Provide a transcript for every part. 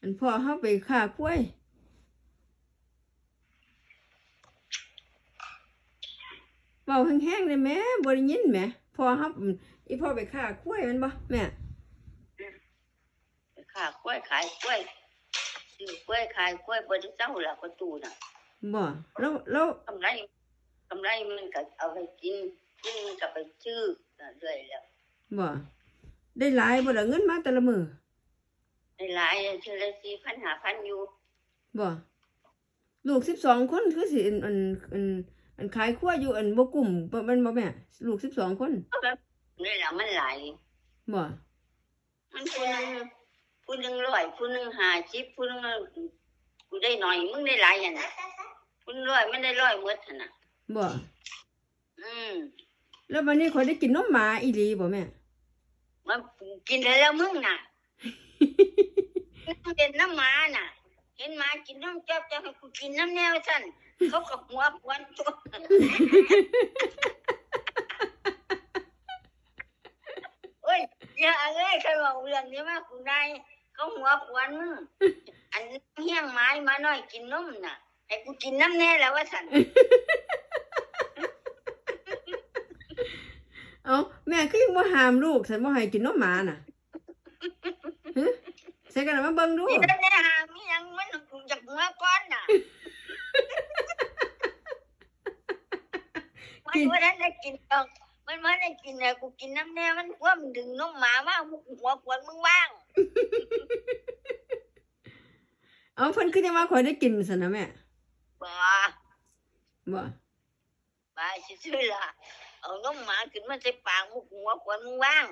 อันพ่อเฮาไปฆ่าควายเว้าแห้งๆเลยแหม่บ่ได้ยินแหมพ่อเฮาอีพ่อไปฆ่าควายแมันบ่แม่ขาขวยขายกล้วยซื้อกล้วยขายกล้วยบริเจ้าละประตูน่ะบ่แล้วแล้วกำไรกำไรมันก็เอาไปกินกินมันก็ไปชื่อเรื่อยแล้วบ่ได้หลายบ่ล่ะเงินมาแต่ละมื้อใน หลายๆชื่อละสี่พันหาพันอยู่บ่ลูก12คนคือสิอันอันอันอันขายควายอยู่อันบ่กลุ่มบ่แมันบ่แม่ลูก12คนก็แบบนี่แหละมันหลายบ่มันผู้หนึงผู้หนึงร้อยผู้หนึงห้าสิบผู้หนึงกูได้หน่อยมึงได้หลายอย่างน่ะผู้หนึงร้อยมันได้ร้อยหมดหั่นน่ะบ่อืมแล้ววันนี้ข่อยได้กินนมหมาอีหลีบ่แม่มันกินได้แล้วมึงน่ะมึงเป็นน้ำหมาน่ะ เห็นหมากินน้ำจับจะให้กูกินน้ำแนวสั่นเขากับหัวควันตัวโอ้ยอย่าเอ้ยใครบอกเรื่องนี้มากูนายเขาหัวควันมึงอันเฮี้ยงไม้มาหน่อยกินนมน่ะ ให้กูกินน้ำแน่แล้วว่าสั่นเอ้าแม่คือยังบ่ห้ามลูกฉันบ่ให้กินนมหมาน่ะ ฮะใส่กันเอามาเบิ่งดูมีแต่แน่หามีหยังมันกูจากหัวก้อนน่ะมันว่าได้กินดอกมันว่าได้กินน่ะกูกินน้ำแน่มันว่ามันดึงนมหมามามึงหัวควันมึงว่างเอาเพิ่นคือยังว่าข่อยได้กินซั่นนะแม่บ่บ่บ่ซื่อๆล่ะเอานมหมาขึ้นมาใส่ปากมึงหัวควันมึงว่าง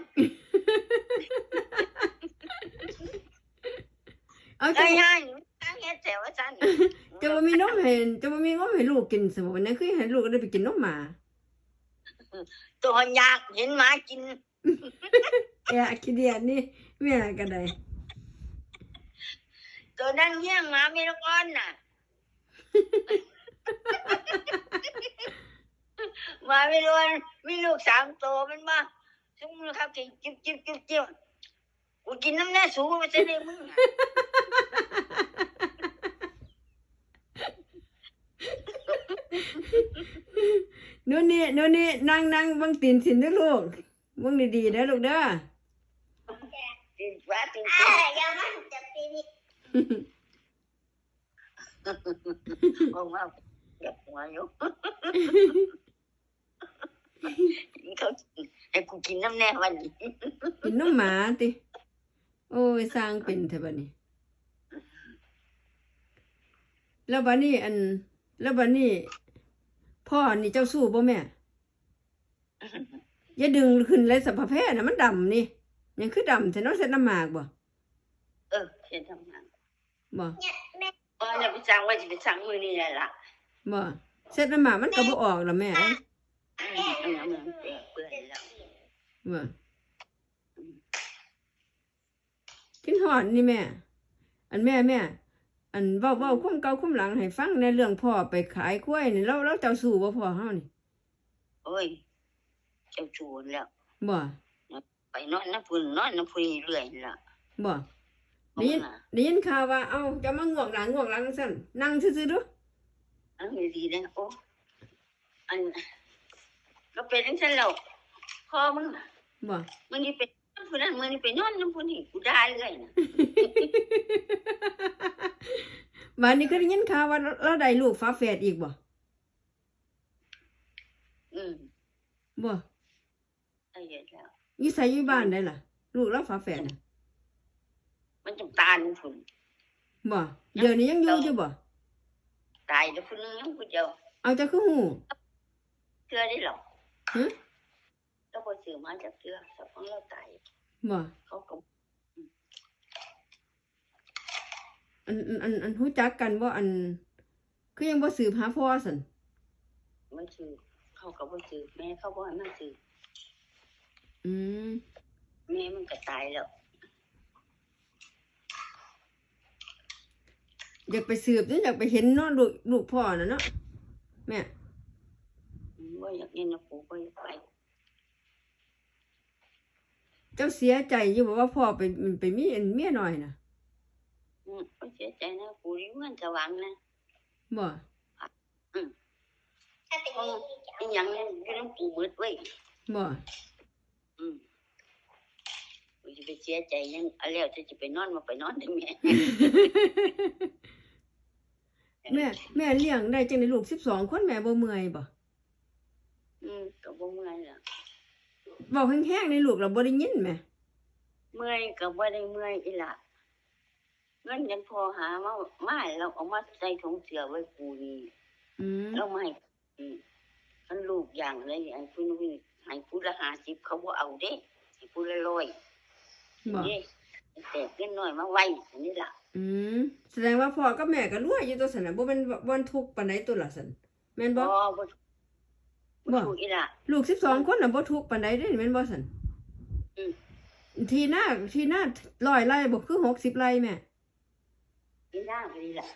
เอาไอ้จะห่าอยู่ตั้งเฮ็ดแต่ว่าซั่นจะบ่มีนมให้จะบ่มีนมให้ลูกกินซะบ่วันนั้นคือให้ลูกได้ไปกินนมหมาตัวอยากเห็นหมากินแอะขี้เดียดนี่แม่ก็ได้ตัวนั่งเฮี้ยงหมาไม่ละก้อนน่ะหมาไม่รู้ว่ามีลูกสามตัวมันมาซุ่มมือครับกินจิ๊บจิ๊บจิ๊บจิ๊บกูกินน้ำแน่สูงมาใช่ไหมมึง อะหนูนี่หนูนี่นั่งนั่งเบิ่งตีนสินเด้อลูกเบิ่งดีๆเด้อลูกเด้อกินปลากินอ่าปลาอย่ามันจะปีนี้ออกมาเก็บหัวอยู่เขาให้กูกินน้ำแน่วันนี้กินนมหมาติโอ้ยสร้างเป็นแท้บัดนี้ แล้วบัดนี้อัน แล้วบัดนี้พ่อนี่เจ้าสู้บ่แม่ อย่าดึงขึ้นเลยสัพพะแพทย์น่ะมันดำนี่ ยังคือดำแต่เนาะเส้นน้ำหมากบ่ เออเห็นทำงานบ่เนี่ยแม่เออเนี่ยไปสั่งว่าจะไปสั่งมือนี่แหละล่ะบ่เส้นน้ำหมากมันก็บ่ออกล่ะแม่เอ้ยอืมอันนั้นมันเปื่อยเปื่อยแล้วบ่กินฮอดนี่แม่ อันแม่แม่ อันเว้าเว้าความเก่าความหลังให้ฟังในเรื่องพ่อไปขายกล้วยนี่เราเราเจ้าสู้บ่พ่อเฮานี่โอ้ย เจ้าชูนแล้วบ่ไปนอนน้ำพุ่นนอนน้ำพุ่นเรื่อยล่ะบ่ได้ยินน่ะได้ยินข่าวว่าเอ้าจะมาง่วงหลังง่วงหลังซั่นนั่งซื่อๆดูอันนี้ดีนะโอ้อันก็เป็นทั้งฉันแล้วคอมึงน่ะบ่มึงนี่เป็นน้ำพุ่นนั้นมึงนี่ไปนอนน้ำพุ่นนี่กูได้เลยนะ บัดนี้ก็ได้ยินข่าวว่าเราเราได้ลูกฝาแฝดอีกบ่อืมบ่ได้เยอะแล้วอยู่ไสอยู่บ้านได้ล่ะ ลูกเราฝาแฝดน่ะมันจงตายพุ่นบ่เดี๋ยวนี้ยังอยู่อยู่บ่ตายแล้วพุ่นนึงยังกูเดียวเอาจะคือฮู้เชื่อได้หรอฮะแล้วพอซื้อมาจากเชื่อสักพักเราตายบ่เขาก็ อันอันอันอันรู้จักกันบ่อัน คือยังบ่สืบหาพ่อซั่นไม่ซื้อเขาก็บ่ซื้อแม่เขาบ่ให้มันซื้ออืมแม่มันก็ตายแล้วอยากไปสืบเด้ออยากไปเห็นเนาะลูกลูกพ่อน่ะเนาะแม่อืมว่าอยากเห็นนะปู่ก็อยากไป เจ้าเสียใจอยู่บ่ว่าพ่อไปไปมีอันเมียน้อยน่ะ อืมเสียใจนะกูอยู่เงินสว่างนะบ่เพราะอีหยังเนี่ยอยู่น้ำกูมืดเว้ยบ่อืมกูจะไปเสียใจยังเอาแล้วจะจะไปนอนมาไปนอนได้แม่ แม่แม่เลี้ยงได้จังได้ลูก12คนแม่บ่เมื่อยบ่อืมก็บ่เมื่อยล่ะเว้าแห้งๆในลูกเราบ่ได้ยินแม่เมื่อยก็บ่ได้เมื่อยอีหละ เงินยังพอหามามาแล้วเอามาใส่ถุงเสื้อไว้กูนี่อืมแล้วไม่อืมมันลูกอย่างไรอันคุณวิให้ผู้ละห้าสิบเขาบ่เอาเด้ให้ผู้ละร้อยบ่เด้แต่เงินน้อยมาไว้อันนี้ล่ะอืมแสดงว่าพ่อกับแม่ก็รวยอยู่ตัวซั่นน่ะบ่แม่นบ่นทุกข์ปานใดตัวละซั่นแม่นบ่บ่บ่บ่ถูกอีล่ะลูก12คนน่ะบ่ทุกข์ปานใดเด้แม่นบ่ซั่นอืมทีหน้าทีหน้า100ไร่บ่คือ60ไร่แม่ อีหน้าไปล่ะ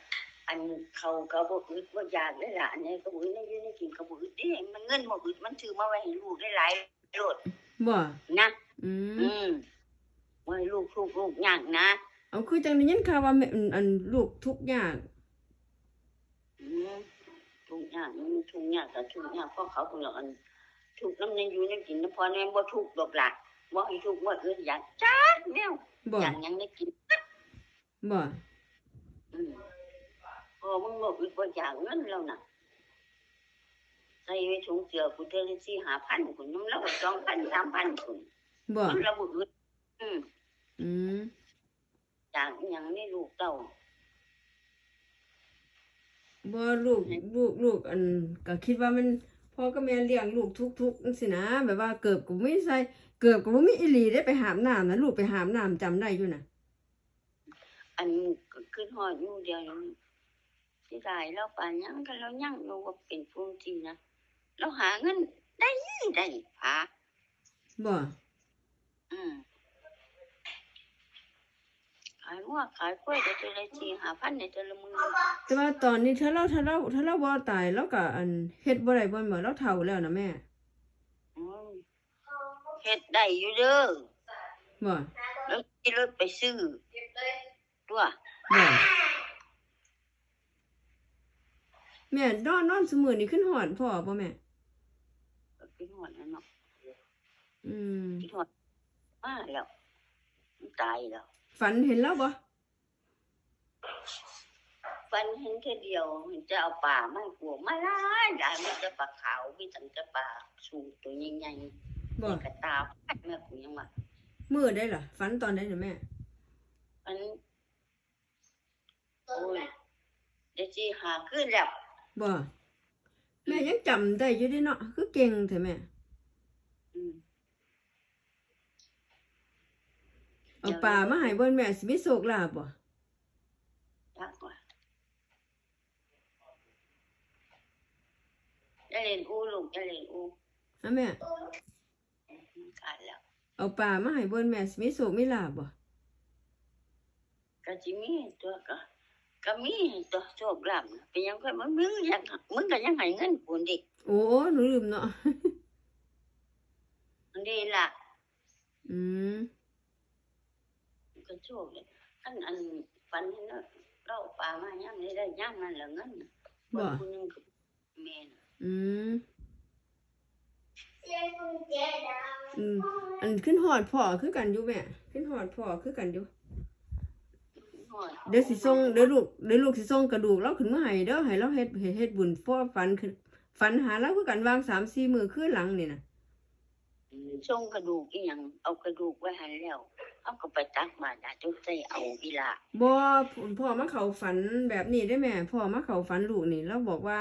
อันเขาก็บ่อึดบ่อยากได้ล่ะอันนี้ก็บ่อึดได้อยู่ในกินก็บ่อึดเด้มันเงินบ่อึดมันถือมาไว้ให้ลูกได้หลายโลดบ่นะอืมอืมไว้ลูกทุกลูกยากนะเอาคือจังได้ยินข่าวว่าแม่อันอันลูกทุกข์ยากอืมทุกอย่างมันทุกอย่างก็ทุกอย่างเพราะเขาคนละอันทุกน้ำในอยู่ในกินนะพอแม่บ่ทุกดอกหลักบ่ให้ทุกบ่อื่นอยากจ้าแนวบ่อย่างยังได้กินบ่อืม พอมึงบ่อึดบ่อยากเงินแล้วน่ะใส่ไว้ถุงเสือกูเทอละสี่ห้าพันคุณน้ำแล้วสองพันสามพันคุณบ่มันระบ่อึดอืมอืมอยากอิหยังนี่ลูกเต้าบ่ลูกลูกลูกอันก็คิดว่ามันพ่อกับแม่เลี้ยงลูกทุกๆจังซี่นะแบบว่าเกิบก็บ่มีใส่เกิบก็บ่มีอีหลีได้ไปหามน้ำนะลูกไปหามน้ำจำได้อยู่น่ะ อันก็ขึ้นฮอดอยู่เดียวนี้สิได้แล้วป่านยังกันแล้วยังอยู่ว่าเป็นผู้จริงนะเราหาเงินได้ได้พาบ่อืมขายงัวขายกล้วยก็ตัวละสี่ห้าพันในตัวละหมื่นแต่ว่าตอนนี้ถ้าเราถ้าเราถ้าเราบ่ตายเราก็อันเฮ็ดบ่ได้บ่เหมือนเราเฒ่าแล้วนะแม่อืมเฮ็ดได้อยู่เด้อบ่แล้วขี่รถไปซื้อ ตัวบ่แม่นอนนอนซุมื้อนี้ขึ้นฮอดพ่อบ่แม่ก็กินหอดแล้วเนาะอืมกินหอดมาแล้วมันตายแล้ว ฝันเห็นแล้วบ่ฟันเห็นแค่เดียวเห็นจะเอาป่ามาให้ปลูกมาหลายหลายมันจะปลาขาวมีตั้งแต่ปลาสูงตัวใหญ่ๆบ่นี่กระตาพัดแม่กูยังว่ามื้อได้ล่ะฝันตอนใดน่ะแม่อัน โอ้ยเดี๋ยวสิหาขึ้นแล้วบ่แม่ยังจำได้อยู่เด้เนาะคือเก่งแท้แม่อืมเอาปลามาให้บ่แม่สิมีโชคลาภบ่ยากกว่าจะเล่นอูลูกจะเล่นอูฮะแม่ขาดแล้ว เอาปลามาให้บ่แม่สิมีโชคมีลาภบ่ก็จิมีตัวก็ ก็มีตัวโชคลาภนะเป็นยังไงมึงมึงยังมึงก็ยังให้เงินกูดิโอ้หนูลืมเนาะมันดีล่ะ อืมก็โชคเลยอันอันฝันเห็นแล้วเราป่ามาย่ำนี้ได้ย่ำนั่นแหละเงินน่ะบ่คุณยังกับแม่น่ะอืมอืมอันขึ้นฮอดพ่อคือกันอยู่แม่ขึ้นฮอดพ่อคือกันอยู่ฮอด เดี๋ยวสิส่งเดี๋ยวลูกเดี๋ยวลูกสิส่งกระดูกเราขึ้นมาให้เด้อให้เราเฮ็ดเฮ็ดเฮ็ดบุญฟ้อฝันขึ้นฝันหาเราคือกันวาง3-4มื้อคืนหลังนี่น่ะส่งกระดูกอีหยังเอากระดูกไว้ให้แล้วเอาก็ไปตักมาดาจุใส่เอาอีหลาบ่พ่อมาเข้าฝันแบบนี้ได้แม่พ่อมาเข้าฝันลูกนี่แล้วบอกว่า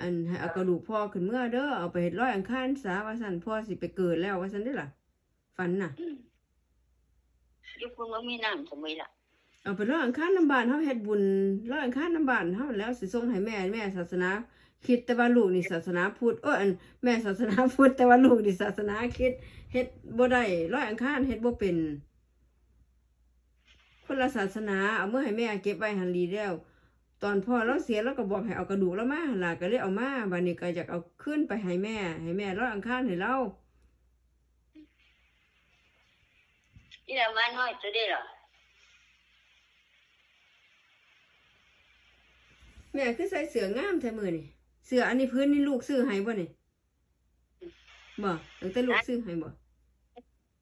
อันให้เอากระดูกพ่อขึ้นเมื่อเด้อเอาไปเฮ็ดร้อยอังคารซะว่าซั่นพ่อสิไปเกิดแล้วว่าซั่นเด้อล่ะฝันน่ะยุคุณว่ามีน้ำสมัยล่ะ เอาไปร้อยอังคารน้ำบานเฮาเฮ็ดบุญร้อยอังคารน้ำบานเฮาแล้วสิส่งให้แม่แม่ศาสนาคิดแต่ว่าลูกนี่ศาสนาพุทธเออแม่ศาสนาพุทธแต่ว่าลูกนี่ศาสนาคิดเฮ็ดบ่ได้ร้อยอังคารเฮ็ดบ่เป็น คนละศาสนาเอาเมื่อให้แม่เก็บไว้หันดีแล้ว ตอนพ่อเราเสียเราก็บอกให้เอากระดูกเรามาหั่นล่ะก็เลยเอามาบัดนี้ก็อยากเอาขึ้นไปให้แม่ ให้แม่ร้อยอังคารให้เรานี่ละมาน้อยตัวเด้หรอ แม่คือใส่เสื้องามแท้มือนี่เสื้ออันนี้พื้นนี่ลูกซื้อให้บ่นี่บ่ตั้งแต่ลูกซื้อให้บ่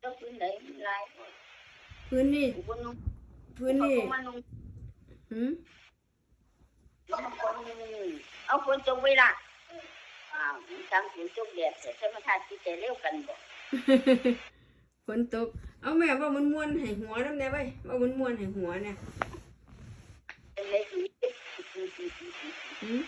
ต้องพื้นไหนลายพื้นนี่กูก็นุ่งพื้นนี่มันนุ่งหืมเอาฝนตกเวลาอ้าวทำฝนตกแดดเสร็จมาทานที่จะเร็วกันบ่ฝนตก เอาแม่ว่ามันม่วนให้หัวนำแน่ไว้ว่ามันม่วนให้หัวเนี่ย Hmm?